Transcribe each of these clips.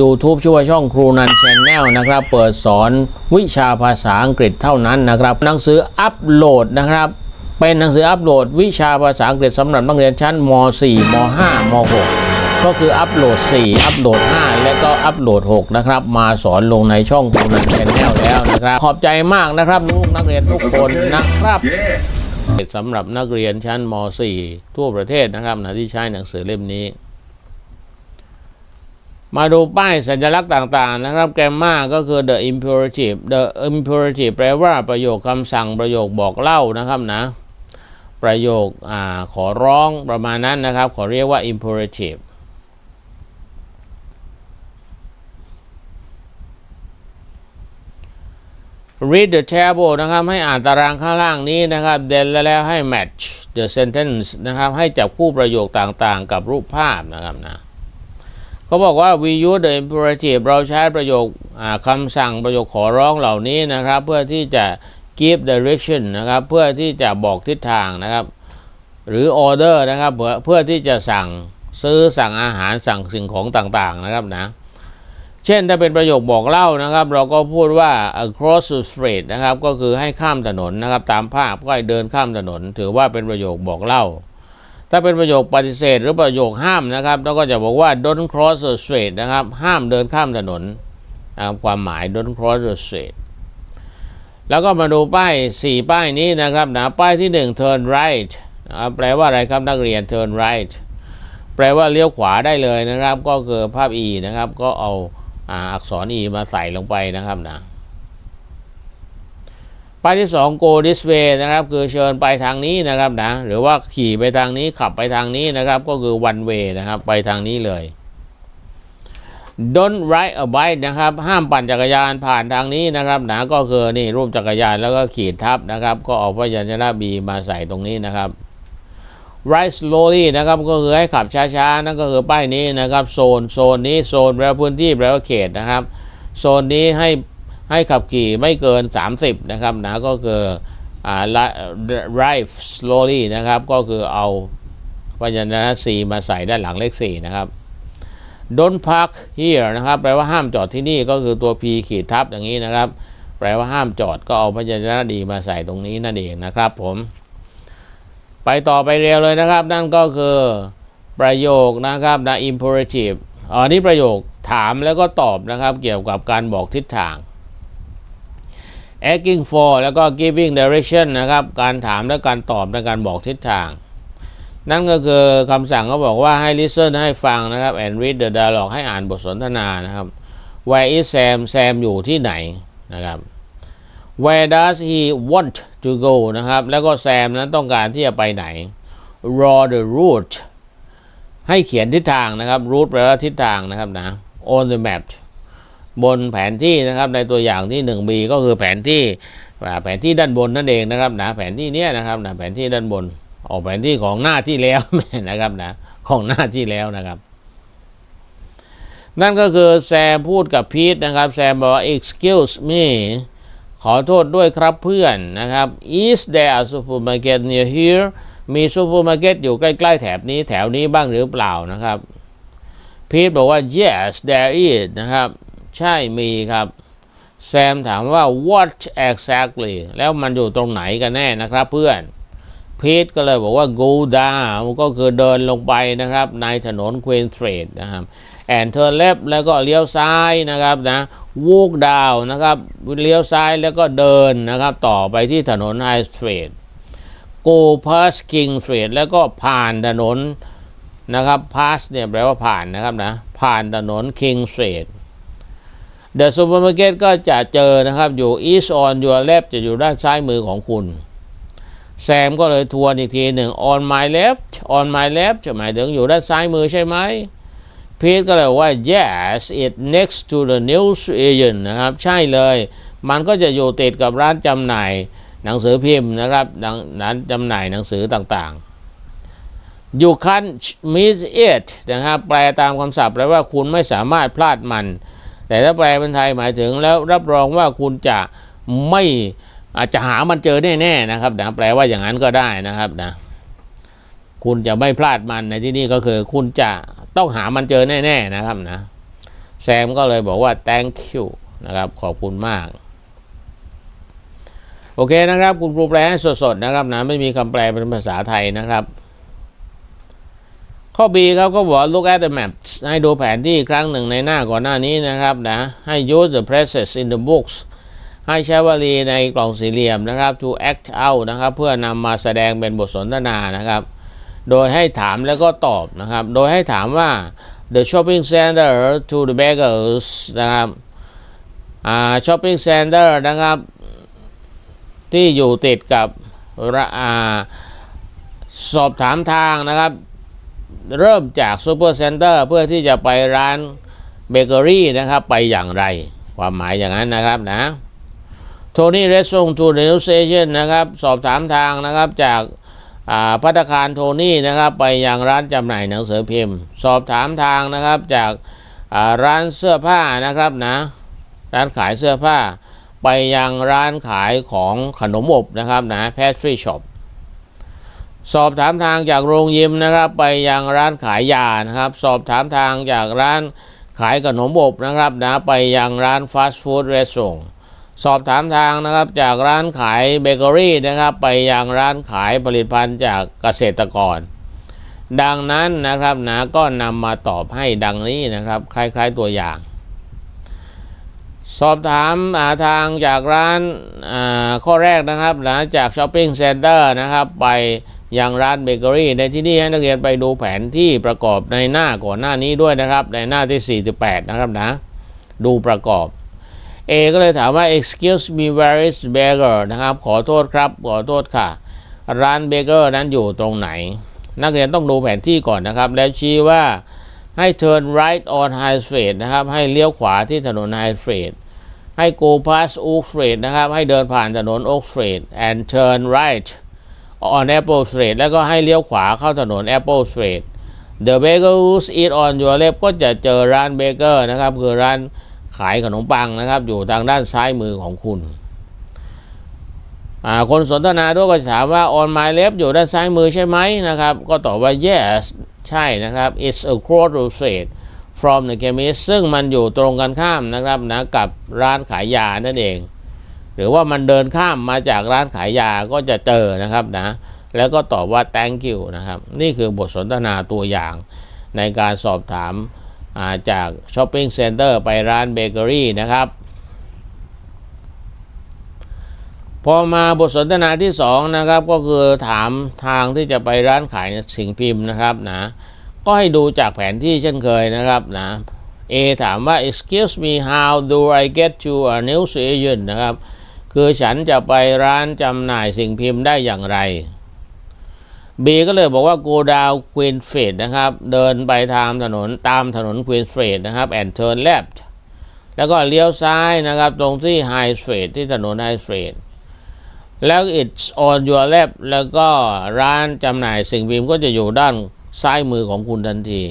YouTube ชื่อว่าช่องครูนันแชนแนลนะครับ เปิดสอนวิชาภาษาอังกฤษเท่านั้นนะครับ หนังสืออัปโหลดนะครับ เป็นหนังสืออัปโหลด วิชาภาษาอังกฤษสำหรับนักเรียนชั้นม .4 ม .5 ม .6 ก็คืออัปโหลด 4 อัปโหลด 5 และก็อัปโหลด 6 นะครับ มาสอนลงในช่องครูนันแชนแนลแล้วนะครับ ขอบใจมากนะครับลูกนักเรียนทุกคนนะครับสำหรับนักเรียนชั้นม .4 ทั่วประเทศนะครับนะที่ใช้หนังสือเล่มนี้ มาดูป้ายสัญลักษณ์ต่างๆ นะครับ แกมมาก็คือ the imperative the imperative แปลว่าประโยคคำสั่งประโยคบอกเล่านะครับนะ ประโยคอาขอร้องประมาณนั้นนะครับ ขอเรียกว่า imperative read the table นะครับให้อ่านตารางข้างล่างนี้นะครับ then แล้วให้ match the sentence นะครับให้จับคู่ประโยคต่างๆ กับรูปภาพนะครับนะ เขาบอกว่า we use the imperative เราใช้ประโยคคำสั่งประโยคขอร้องเหล่านี้นะครับ เพื่อที่จะ give direction นะครับ เพื่อที่จะบอกทิศทางนะครับ หรือ order นะครับ เพื่อเพื่อที่จะสั่งซื้อสั่งอาหารสั่งสิ่งของต่างๆนะครับนะ เช่นถ้าเป็นประโยคบอกเล่านะครับ เราก็พูดว่า across the street นะครับ ก็คือให้ข้ามถนนนะครับ ตามภาพก็ให้เดินข้ามถนน ถือว่าเป็นประโยคบอกเล่า ถ้าเป็นประโยคปฏิเสธ หรือประโยคห้ามนะครับเราก็จะบอกว่า don't cross the street นะครับ ห้ามเดินข้ามถนนนะครับความหมาย don't cross the street แล้วก็มาดูป้าย 4 ป้ายนี้นะครับนะป้ายที่ 1 turn right นะครับแปลว่าอะไรครับนักเรียน turn right แปลว่าเลี้ยวขวาได้เลยนะครับ ก็คือภาพ e นะครับ ก็เอาอาอักษร e มาใส่ลงไปนะครับนะ ป้ายที่ 2 go this way นะครับ คือเชิญไปทางนี้นะครับนะหรือว่าขี่ไปทางนี้ขับไปทางนี้นะครับ ก็คือ one way นะครับ ไปทางนี้เลย don't ride a bike นะครับ ห้ามปั่นจักรยานผ่านทางนี้นะครับนะก็คือนี่รูปจักรยานแล้วก็ขีดทับนะครับ ก็เอาพยัญชนะ b มาใส่ตรงนี้นะครับ ride slowly นะครับ ก็คือให้ขับช้าๆ นั่นก็คือป้ายนี้นะครับ โซน โซนนี้ โซนแปลว่าพื้นที่แปลว่าเขตนะครับ โซนนี้ให้ ให้ขับขี่ไม่เกิน 30 นะครับนะก็คืออ่า drive slowly นะครับ ก็คือเอาพยัญชนะ C มาใส่ด้านหลังเลข 4 นะครับ don't park here นะครับ แปลว่าห้ามจอดที่นี่ก็คือตัว P ขีดทับอย่างนี้นะครับ แปลว่าห้ามจอดก็เอาพยัญชนะดีมาใส่ตรงนี้นั่นเองนะครับผม ไปต่อไปเร็วเลยนะครับ นั่นก็คือประโยคนะครับนะ imperative อันนี้ประโยคถามแล้วก็ตอบนะครับ เกี่ยวกับการบอกทิศทาง asking for แล้วก็ giving direction นะครับ การถามและการตอบในการบอกทิศทาง นั่นก็คือคำสั่งเขาบอกว่าให้ listen ให้ฟังนะครับ and read the dialogue ให้อ่านบทสนทนานะครับ where is Sam Sam อยู่ที่ไหนนะครับ where does he want to go นะครับ แล้วก็แซมนั้นต้องการที่จะไปไหน draw the route ให้เขียนทิศทางนะครับ route แปลว่าทิศทางนะครับนะ on the map บนแผนที่นะครับในตัวอย่างที่ 1b ก็คือแผนที่แผนที่ด้านบนนั่นเองนะครับนะแผนที่เนี้ยนะครับนะแผนที่ด้านบนออกแผนที่ของหน้าที่แล้วนะครับนะของหน้าที่แล้วนะครับ นั่นก็คือแซมพูดกับพีทนะครับแซมบอกว่า excuse me ขอโทษด้วยครับเพื่อนนะครับ is there a supermarket near here มีซูเปอร์มาร์เก็ตอยู่ใกล้ๆแถบนี้แถวนี้บ้างหรือเปล่านะครับพีทบอกว่า yes there is นะครับ ใช่มีครับแซมถามว่า what exactly แล้วมันอยู่ตรงไหนกันแน่นะครับเพื่อนพีทก็เลยบอกว่า go down ก็คือเดินลงไปนะครับ ในถนน Queen Street นะครับ and turn left แล้วก็เลี้ยวซ้ายนะครับนะ walk down นะครับเลี้ยวซ้ายแล้วก็เดินนะครับ ต่อไปที่ถนน High Street go past King Street แล้วก็ผ่านถนนนะครับ pass เนี่ยแปลว่าผ่านนะครับนะ ผ่านถนน King Street The supermarket ก็ตก็จะเจอนะครับอยู่ east on your left จะอยู่ด้านซ้ายมือของคุณ แซมก็เลยทวนอีกทีหนึ่ง on my left on my left จะหมายถึงอยู่ด้านซ้ายมือใช่ไหมพีทก็เลยว่า yes it next to the news agent นะครับ ใช่เลย มันก็จะอยู่ติดกับร้านจำหน่าย หนังสือพิมพ์นะครับดังร้านจำหน่ายหนังสือต่างๆ you can't miss it นะครับ แปลตามคำศัพท์แปลว่าคุณไม่สามารถพลาดมัน แต่ถ้าแปลเป็นไทยหมายถึงแล้วรับรองว่าคุณจะไม่อาจจะหามันเจอแน่ๆนะครับนะแปลว่าอย่างนั้นก็ได้นะครับนะคุณจะไม่พลาดมันในที่นี่ก็คือ คุณจะต้องหามันเจอแน่ๆนะครับนะแซมก็เลยบอกว่า thank you นะครับขอบคุณมาก โอเคนะครับ คุณครูแปลสดๆนะครับนะไม่มีคำแปลเป็นภาษาไทยนะครับ ข้อ B ครับก็บอก look at the map ให้ดูแผนที่ครั้งหนึ่งในหน้าก่อนหน้านี้นะครับนะ ให้ use the phrases in the books ให้ใช้วลีในกล่องสี่เหลี่ยมนะครับ to act out นะครับ เพื่อนำมาแสดงเป็นบทสนทนานะครับ โดยให้ถามแล้วก็ตอบนะครับ โดยให้ถามว่า the shopping center to the beggars นะครับอ่า shopping center นะครับ ที่อยู่ติดกับอ่าสอบถามทางนะครับ เริ่มจากซูเปอร์เซ็นเตอร์เพื่อที่จะไปร้านเบเกอรี่นะครับ ไปอย่างไร ความหมายอย่างนั้นนะครับนะโทนี่เรสซงทูเดนิวเซเชนนะครับ สอบถามทางนะครับจากพัตตาคารโทนี่นะครับ ไปยังร้านจำหน่ายหนังสือพิมพ์ สอบถามทางนะครับจาการ้านเสื้อผ้านะครับนะร้านขายเสื้อผ้า ไปยังร้านขายของขนมอบนะครับนะ pastry shop สอบถามทางจากโรงยิมนะครับ ไปยังร้านขายยานะครับ สอบถามทางจากร้านขายขนมอบนะครับนะไปยังร้านฟาสต์ฟู้ดเรสโซงสอบถามทางนะครับจากร้านขายเบเกอรี่นะครับ ไปยังร้านขายผลิตภัณฑ์จากเกษตรกร ดังนั้นนะครับนะก็นำมาตอบให้ดังนี้นะครับ คล้าย ๆตัวอย่าง สอบถามอาทางจากร้านาข้อแรกนะครับนะจากช้อปปิ้งเซ็นเตอร์นะครับไป อยังร้านเบเกอรี่ในที่นี้ให้นักเรียนไปดูแผนที่ประกอบในหน้าก่อนหน้านี้ด้วยนะครับ ในหน้าที่ 48 นะครับนะ ดูประกอบ A ก็เลยถามว่า excuse me where is baker นะครับ ขอโทษครับ ขอโทษค่ะ ร้านเบเกอร์นั้นอยู่ตรงไหน นักเรียนต้องดูแผนที่ก่อนนะครับ แล้วชี้ว่าให้ turn right on High Street นะครับ ให้เลี้ยวขวาที่ถนน High Street ให้ go past Oak Street นะครับ ให้เดินผ่านถนน Oak Street and turn right on Apple Street แล้วก็ให้เลี้ยวขวาเข้าถนน Apple Street The Bagels Eat on Your Left ก็จะเจอร้านเบเกอร์นะครับ คือร้านขายขนมปังนะครับ อยู่ทางด้านซ้ายมือของคุณ คนสนทนาด้วยก็ถามว่า on my left อยู่ด้านซ้ายมือใช่ไหมนะครับ ก็ตอบว่า yes ใช่นะครับ it's across the street from the chemist ซึ่งมันอยู่ตรงกันข้ามนะครับนะกับร้านขายยานั่นเอง หรือว่ามันเดินข้ามมาจากร้านขายยาก็จะเจอนะครับนะแล้วก็ตอบว่า thank you นะครับ นี่คือบทสนทนาตัวอย่างในการสอบถามาจากช้อปปิ้งเซ็นเตอร์ไปร้านเบเกอรี่นะครับ พอมาบทสนทนาที่สองนะครับก็คือถามทางที่จะไปร้านขายสิ่งพิมพ์นะครับนะก็ให้ดูจากแผนที่เช่นเคยนะครับนะ A ถามว่า excuse me how do I get to a news agent นะครับ คือฉันจะไปร้านจำหน่ายสิ่งพิมพ์ได้อย่างไร B ก็เลยบอกว่า go down Queen Street นะครับ เดินไปทางถนนตามถนน Queen Street นะครับ and turn left แล้วก็เลี้ยวซ้ายนะครับ ตรงที่ High Street ที่ถนน High Street แล้ว it's on your left แล้วก็ร้านจำหน่ายสิ่งพิมพ์ก็จะอยู่ด้านซ้ายมือของคุณทันที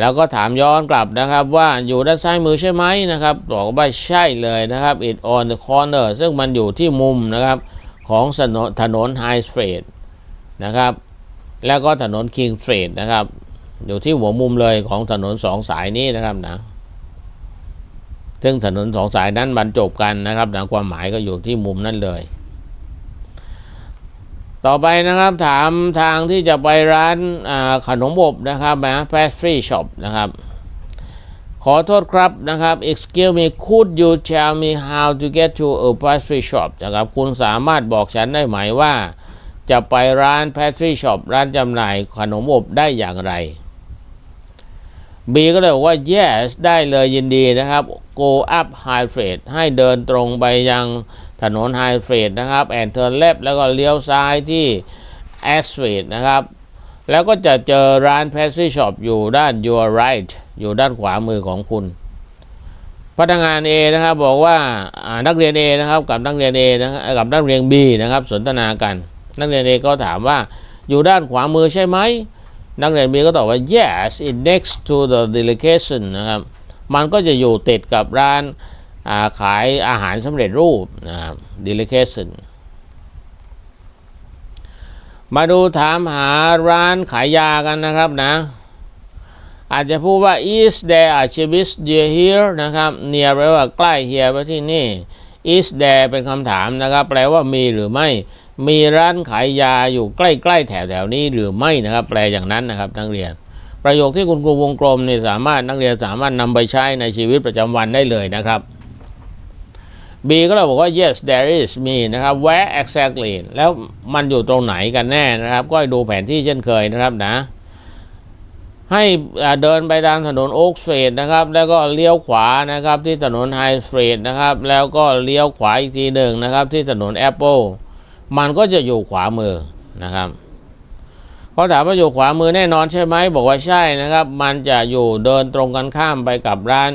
แล้วก็ถามย้อนกลับนะครับว่าอยู่ด้านซ้ายมือใช่ไหมนะครับบอกว่าใช่เลยนะครับ it on the corner ซึ่งมันอยู่ที่มุมนะครับของถนนถนน High Street นะครับ แล้วก็ถนน King Street นะครับ อยู่ที่หัวมุมเลยของถนนสองสายนี้นะครับนะซึ่งถนนสองสายนั้นบรรจบกันนะครับนะความหมายก็อยู่ที่มุมนั้นเลย ต่อไปนะครับถามทางที่จะไปร้านขนมอบนะครับนะ pastry shop นะครับ ขอโทษครับนะครับ excuse me could you tell me how to get to a pastry shop นะครับ คุณสามารถบอกฉันได้ไหมว่า จะไปร้าน pastry shop ร้านจำหน่ายขนมอบได้อย่างไร B ก็เลยบอกว่า yes ได้เลยยินดีนะครับ go up high street ให้เดินตรงไปยัง ถนน high street นะครับ and turn left แล้วก็เลี้ยวซ้ายที่ a street นะครับ แล้วก็จะเจอร้าน pastry shop อยู่ด้าน your right อยู่ด้านขวามือของคุณ พนักงาน A นะครับบอกว่านักเรียน A นะครับกับนักเรียน A นะกับนักเรียน B นะครับสนทนากัน นักเรียน A ก็ถามว่าอยู่ด้านขวามือใช่ไหมนักเรียน B ก็ตอบว่า yes it next to the delegation นะครับมันก็จะอยู่ติดกับร้าน ขายอาหารสำเร็จรูปนะครับ delegation มาดูถามหาร้านขายยากันนะครับนะ อาจจะพูดว่า is there a chemist near here นะครับ near แปลว่าใกล้ here ไปที่นี่ is there เป็นคำถามนะครับ แปลว่ามีหรือไม่ มีร้านขายยาอยู่ใกล้ ๆ แถวๆนี้หรือไม่นะครับ แปลอย่างนั้นนะครับนักเรียน ประโยคที่คุณครูวงกลมเนี่ยสามารถนักเรียนสามารถนำไปใช้ในชีวิตประจำวันได้เลยนะครับ B ก็เลยบอกว่า yes there is มีนะครับ where exactly แล้วมันอยู่ตรงไหนกันแน่นะครับ ก็ให้ดูแผนที่เช่นเคยนะครับนะ ให้เดินไปตามถนนโอ๊กสตรีทนะครับ แล้วก็เลี้ยวขวานะครับที่ถนนไฮสตรีทนะครับ แล้วก็เลี้ยวขวาอีกทีหนึ่งนะครับ ที่ถนนแอปเปิลมันก็จะอยู่ขวามือนะครับเขาถามว่าอยู่ขวามือแน่นอนใช่ไหมบอกว่าใช่นะครับ มันจะอยู่เดินตรงกันข้ามไปกับร้าน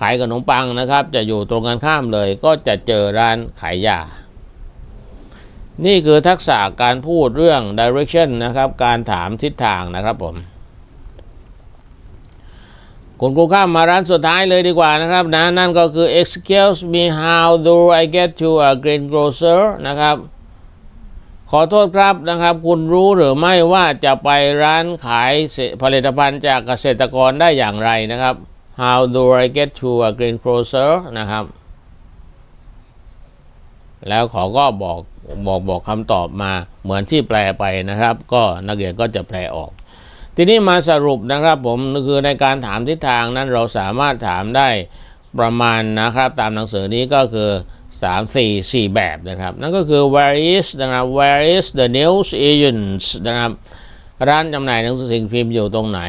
ขายขนมปังนะครับ จะอยู่ตรงกันข้ามเลยก็จะเจอร้านขายยา นี่คือทักษะการพูดเรื่อง direction นะครับ การถามทิศทางนะครับผมคุณครูข้ามมาร้านสุดท้ายเลยดีกว่านะครับนะนั่นก็คือ excuse me how do I get to a greengrocer นะครับขอโทษครับนะครับ คุณรู้หรือไม่ว่าจะไปร้านขายผลิตภัณฑ์จากเกษตรกรได้อย่างไรนะครับ how do I get to a greengrocer นะครับ แล้วเขาก็บอกบอกบอกคำตอบมาเหมือนที่แปลไปนะครับ ก็นักเรียนก็จะแปลออก ทีนี้มาสรุปนะครับผมคือในการถามทิศทางนั้นเราสามารถถามได้ประมาณนะครับ ตามหนังสือนี้ก็คือ 3 4 4 แบบนะครับ นั่นก็คือ where is นะครับ where is the news agents นะครับ ร้านจำหน่ายหนังสือสิ่งพิมพ์อยู่ตรงไหน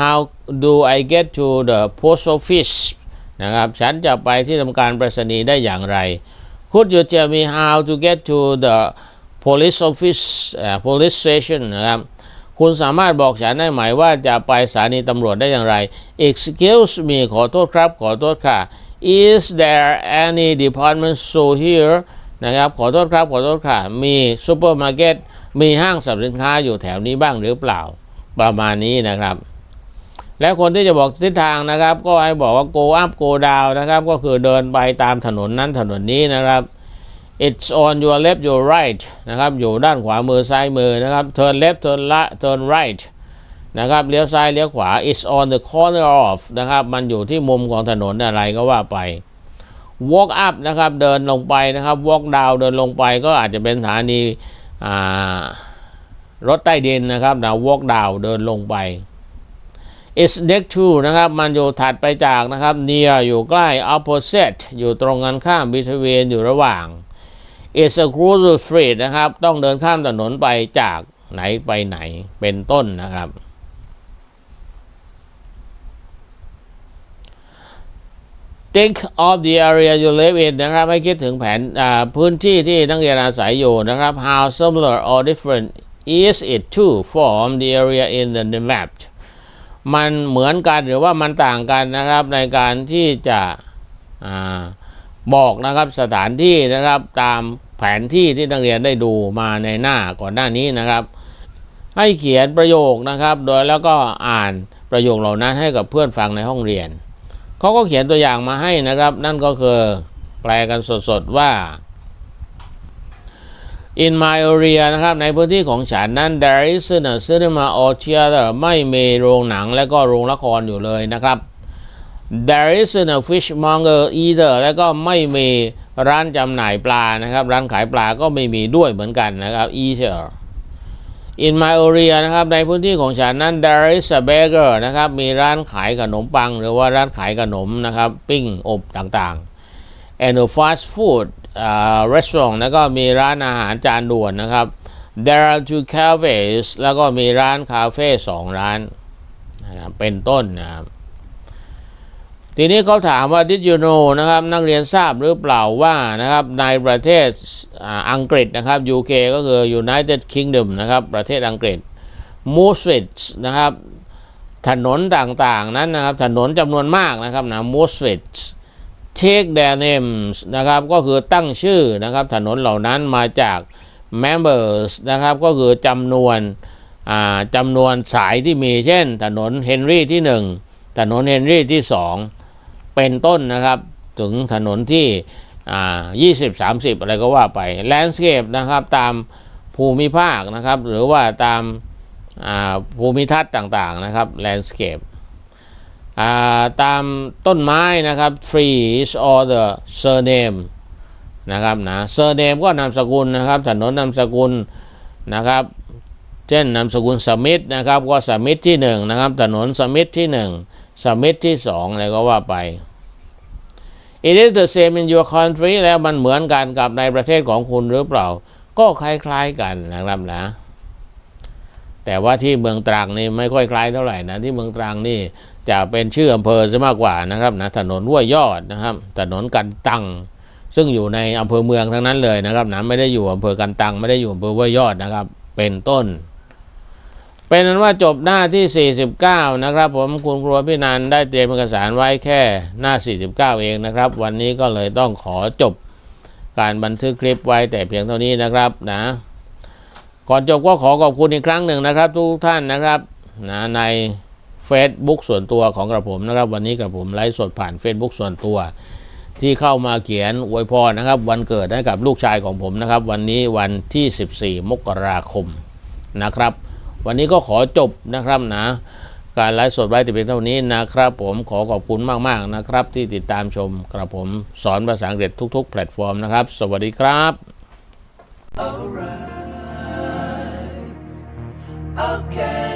how do I get to the post office นะครับ ฉันจะไปที่ทำการไปรษณีย์ได้อย่างไร Could you tell me how to get to the police office uh, police station นะครับ คุณสามารถบอกฉันได้ไหมว่าจะไปสถานีตำรวจได้อย่างไร Excuse me ขอโทษครับ ขอโทษค่ะ Is there any department store here นะครับ ขอโทษครับ ขอโทษค่ะ มีซูเปอร์มาร์เก็ต มีห้างสรรพสินค้าอยู่แถวนี้บ้างหรือเปล่าประมาณนี้นะครับ และคนที่จะบอกทิศทางนะครับ ก็ให้บอกว่า go up go down นะครับ ก็คือเดินไปตามถนนนั้นถนนนี้นะครับ it's on your left your right นะครับ อยู่ด้านขวามือซ้ายมือนะครับ turn left turn la turn right นะครับเลี้ยวซ้ายเลี้ยวขวา it's on the corner of นะครับ มันอยู่ที่มุมของถนนอะไรก็ว่าไป walk up นะครับ เดินลงไปนะครับ walk down เดินลงไปก็อาจจะเป็นสถานี รถใต้ดินนะครับนะ walk down เดินลงไป is next to นะครับ มันอยู่ถัดไปจากนะครับ near อยู่ใกล้ opposite อยู่ตรงกันข้าม between อยู่ระหว่าง is a crucial street นะครับ ต้องเดินข้ามถนนไปจากไหนไปไหนเป็นต้นนะครับ think of the area you live in นะครับให้คิดถึงแผนพื้นที่ที่นักเรียนอาศัยอยู่นะครับ how similar or different is it to from the area in the map มันเหมือนกันหรือว่ามันต่างกันนะครับในการที่จะอบอกนะครับสถานที่นะครับตามแผนที่ที่นักเรียนได้ดูมาในหน้าก่อนหน้านี้นะครับ ให้เขียนประโยคนะครับ โดยแล้วก็อ่านประโยคเหล่านั้นให้กับเพื่อนฟังในห้องเรียน เขาก็เขียนตัวอย่างมาให้นะครับ นั่นก็คือแปลกันสดๆว่า in my area นะครับ ในพื้นที่ของฉันนั้น there isn't a cinema or theater ไม่มีโรงหนังและก็โรงละครอยู่เลยนะครับ there isn't a fishmonger either แล้วก็ไม่มีร้านจำหน่ายปลานะครับ ร้านขายปลาก็ไม่มีด้วยเหมือนกันนะครับ either in my area นะครับ ในพื้นที่ของฉันนั้น there is a baker นะครับ มีร้านขายขนมปัง หรือว่าร้านขายขนมนะครับ ปิ้งอบต่างๆ and a fast food uh, restaurant แล้วก็มีร้านอาหารจานด่วนนะครับ there are two cafes แล้วก็มีร้านคาเฟ่สองร้านนะครับเป็นต้นนะครับ ทีนี้เขาถามว่า did you know นะครับนักเรียนทราบหรือเปล่าว่านะครับในประเทศอังกฤษนะครับ UK ก็คือ United Kingdom นะครับประเทศอังกฤษ most streets นะครับถนนต่างๆนั้นนะครับถนนจำนวนมากนะครับนะ most streets take their names นะครับก็คือตั้งชื่อนะครับถนนเหล่านั้นมาจาก members นะครับก็คือจำนวนอ่าจำนวนสายที่มีเช่น ถนนเฮนรี่ที่ 1 ถนนเฮนรี่ที่ 2 เป็นต้นนะครับ ถึงถนนที่อ่า20 30 อะไรก็ว่าไป landscape นะครับตามภูมิภาคนะครับ หรือว่าตามาภูมิทัศน์ต่างๆนะครับ landscape อ่าตามต้นไม้นะครับ trees or the surname นะครับนะ surname ก็นามสกุลนะครับ ถนนนามสกุลนะครับ เช่นนามสกุลสมิธนะครับ ก็สมิธที่หนึ่งนะครับ ถนนสมิธที่หนึ่ง สมิธที่สองอะไรก็ว่าไป It is the same in your country แล้วมันเหมือนกันกับในประเทศของคุณหรือเปล่า ก็คล้ายๆกันนะครับนะ แต่ว่าที่เมืองตรังนี่ไม่ค่อยคล้ายเท่าไหร่นะ ที่เมืองตรังนี่จะเป็นชื่ออำเภอซะมากกว่านะครับนะถนนห้วยยอดนะครับ ถนนกันตังซึ่งอยู่ในอำเภอเมืองทั้งนั้นเลยนะครับนะไม่ได้อยู่อำเภอกันตังไม่ได้อยู่อำเภอห้วยยอดนะครับ เป็นต้น เป็นนั้นว่าจบหน้าที่ 49 นะครับ ผมคุณครัวพี่นันได้เตรียมเอกสารไว้แค่หน้า 49 เองนะครับ วันนี้ก็เลยต้องขอจบการบันทึกคลิปไว้แต่เพียงเท่านี้นะครับนะก่อนจบก็ขอขอบคุณอีกครั้งหนึ่งนะครับ ทุกท่านนะครับนะใน Facebook ส่วนตัวของกระผมนะครับ วันนี้กระผมไลฟ์สดผ่าน Facebook ส่วนตัว ที่เข้ามาเขียนอวยพรนะครับ วันเกิดให้กับลูกชายของผมนะครับ วันนี้วันที่ 14 มกราคมนะครับ วันนี้ก็ขอจบนะครับนะการไลฟ์สดไว้แต่เพียงเท่านี้นะครับ ผมขอขอบคุณมาก ๆ นะครับ ที่ติดตามชมกระผมสอนภาษาอังกฤษทุก ๆ แพลตฟอร์มนะครับ สวัสดีครับ Okay.